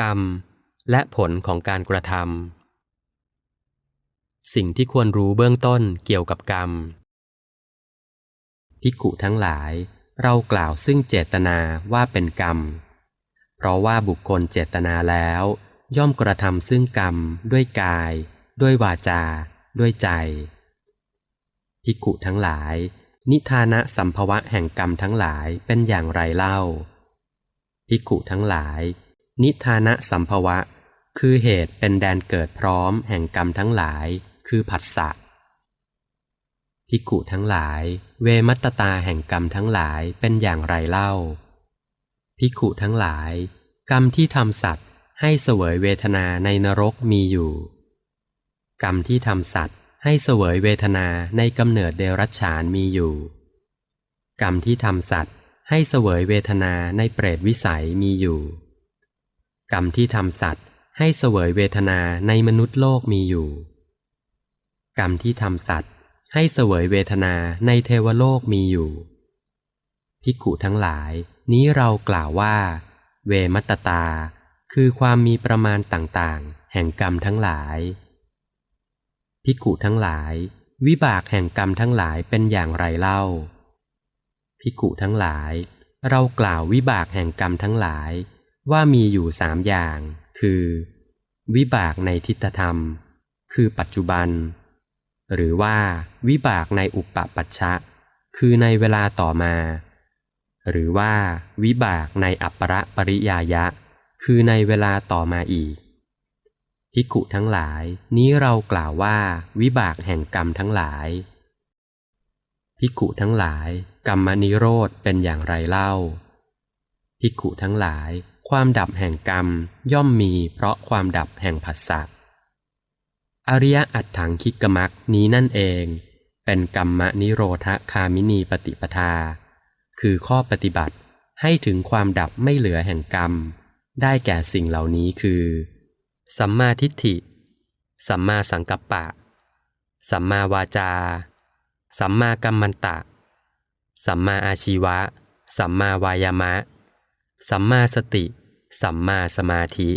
กรรม และผลของการกระทำสิ่งที่ควรรู้เบื้องต้นเกี่ยวกับกรรมภิกุทั้งหลาย เรากล่าวซึ่งเจตนาว่าเป็นกรรม เพราะว่าบุคคลเจตนาแล้ว ย่อมกระทำซึ่งกรรม ด้วยกาย ด้วยวาจา ด้วยใจภิกุทั้งหลาย นิทานะสัมภวะแห่งกรรมทั้งหลายเป็นอย่างไรเล่าภิกุทั้งหลาย นิทานะสัมภวะ คือเหตุเป็นแดนเกิดพร้อมแห่งกรรมทั้งหลาย คือผัสสะภิกุทั้งหลาย เวมัตตาแห่งกรรมทั้งหลายเป็นอย่างไรเล่าภิกุทั้งหลาย กรรมที่ทำสัตว์ให้เสวยเวทนาในนรกมีอยู่ กรรมที่ทำสัตว์ให้เสวยเวทนาในกำเนิดเดรัจฉานมีอยู่ กรรมที่ทำสัตว์ให้เสวยเวทนาในเปรตวิสัยมีอยู่ กรรมที่ทำสัตว์ให้เสวยเวทนาในมนุษย์โลกมีอยู่ กรรมที่ทำสัตว์ให้เสวยเวทนาในเทวโลกมีอยู่ภิกุทั้งหลาย นี้เรากล่าวว่า เวมัตตตา คือความมีประมาณต่างๆ แห่งกรรมทั้งหลายภิกุทั้งหลาย วิบากแห่งกรรมทั้งหลายเป็นอย่างไรเล่าภิกุทั้งหลาย เรากล่าววิบากแห่งกรรมทั้งหลาย ว่ามีอยู่สามอย่าง คือ วิบากในทิฏฐธรรม คือปัจจุบัน หรือว่าวิบากในอุปปัชชะ คือในเวลาต่อมา หรือว่าวิบากในอัปประปริยายะ คือในเวลาต่อมาอีกภิกขุทั้งหลาย นี้เรากล่าวว่า วิบากแห่งกรรมทั้งหลายภิกขุทั้งหลาย กรรมนิโรธเป็นอย่างไรเล่าภิกขุทั้งหลาย ความดับแห่งกรรมย่อมมีเพราะความดับแห่งผัสสะอริยอัตถังคิกมักนี้นั่นเอง เป็นกรรมนิโรธคามินีปฏิปทา คือข้อปฏิบัติให้ถึงความดับไม่เหลือแห่งกรรม ได้แก่สิ่งเหล่านี้คือ สัมมาทิฏฐิ สัมมาสังกัปปะ สัมมาวาจา สัมมากัมมันตะ สัมมาอาชีวะ สัมมาวายามะ สัมมาสติ สัมมาสมาธิ